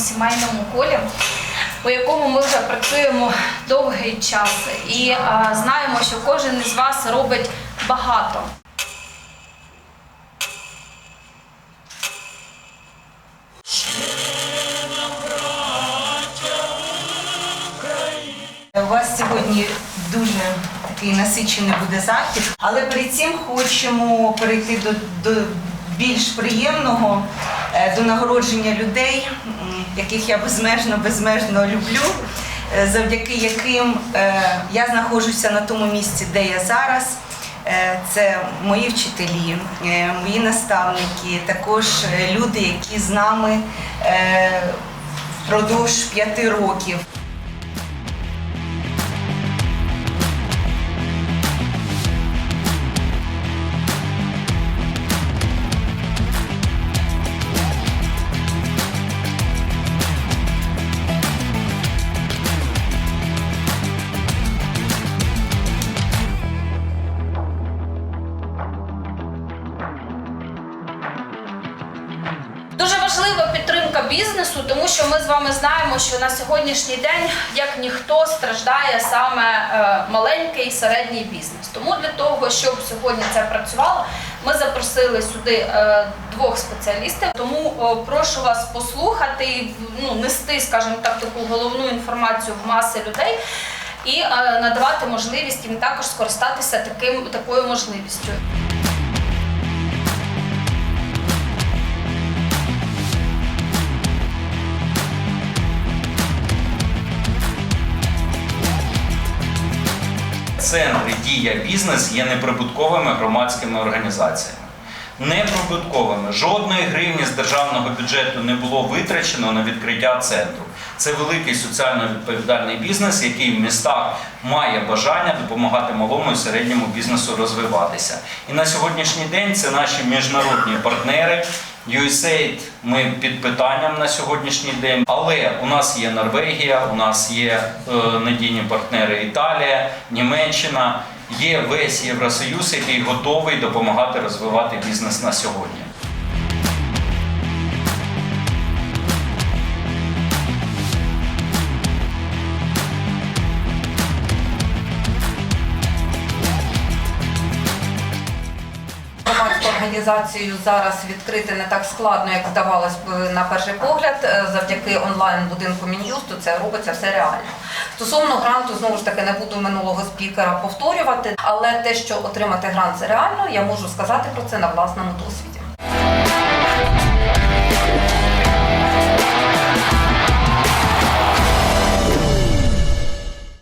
сімейному колі, у якому ми вже працюємо довгий час і е, знаємо, що кожен із вас робить багато. У вас сьогодні дуже такий насичений буде захід, але перед цим хочемо перейти до, до більш приємного, до нагородження людей, яких я безмежно безмежно люблю, е, завдяки яким е, я знаходжуся на тому місці, де я зараз. Е, Це мої вчителі, е, мої наставники, також е, люди, які з нами е, впродовж п'яти років. Підтримка бізнесу, тому що ми з вами знаємо, що на сьогоднішній день, як ніхто, страждає саме е, маленький і середній бізнес. Тому для того, щоб сьогодні це працювало, ми запросили сюди е, двох спеціалістів. Тому прошу вас послухати і ну, нести, скажімо так, таку головну інформацію в маси людей. І е, надавати можливість їм також скористатися таким такою можливістю. Центри дія бізнес є неприбутковими громадськими організаціями. Неприбутковими. Жодної гривні з державного бюджету не було витрачено на відкриття центру. Це великий соціально відповідальний бізнес, який в містах має бажання допомагати малому і середньому бізнесу розвиватися. І на сьогоднішній день це наші міжнародні партнери. USAID ми під питанням на сьогоднішній день, але у нас є Норвегія, у нас є е, надійні партнери Італія, Німеччина, є весь Євросоюз, який готовий допомагати розвивати бізнес на сьогодні. Організацію зараз відкрити не так складно, як здавалось б на перший погляд. Е, Завдяки онлайн будинку Мін'юсту це робиться все реально. Стосовно гранту, знову ж таки, не буду минулого спікера повторювати, але те, що отримати грант це реально, я можу сказати про це на власному досвіді.